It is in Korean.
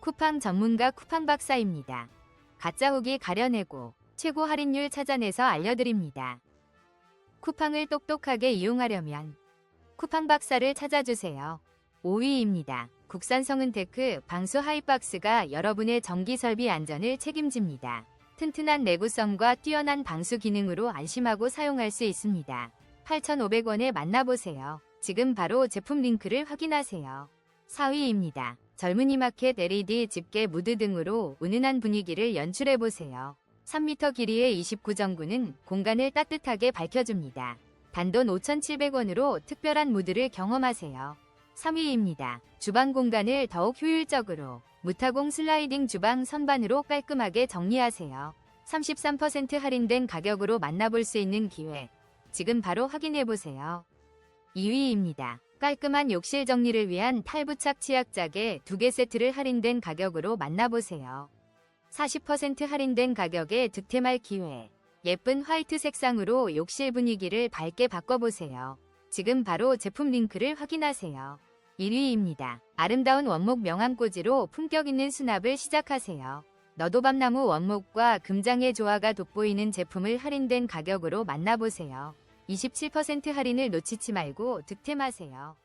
쿠팡 전문가 쿠팡 박사입니다. 가짜 후기 가려내고 최고 할인율 찾아내서 알려드립니다. 쿠팡을 똑똑하게 이용하려면 쿠팡 박사를 찾아주세요. 5위입니다. 국산 성은 테크 방수 하이박스가 여러분의 전기 설비 안전을 책임집니다. 튼튼한 내구성과 뛰어난 방수 기능으로 안심하고 사용할 수 있습니다. 8,500원에 만나보세요. 지금 바로 제품 링크를 확인하세요. 4위입니다. 젊은이 마켓 LED 집게 무드 등으로 은은한 분위기를 연출해보세요. 3m 길이의 29전구는 공간을 따뜻하게 밝혀줍니다. 단돈 5,700원으로 특별한 무드를 경험하세요. 3위입니다. 주방 공간을 더욱 효율적으로 무타공 슬라이딩 주방 선반으로 깔끔하게 정리하세요. 33% 할인된 가격으로 만나볼 수 있는 기회. 지금 바로 확인해보세요. 2위입니다. 깔끔한 욕실 정리를 위한 탈부착 치약자개 2개 세트를 할인된 가격으로 만나보세요. 40% 할인된 가격에 득템할 기회. 예쁜 화이트 색상으로 욕실 분위기를 밝게 바꿔보세요. 지금 바로 제품 링크를 확인하세요. 1위입니다. 아름다운 원목 명암꽂이로 품격 있는 수납을 시작하세요. 너도밤나무 원목과 금장의 조화가 돋보이는 제품을 할인된 가격으로 만나보세요. 27% 할인을 놓치지 말고 득템하세요.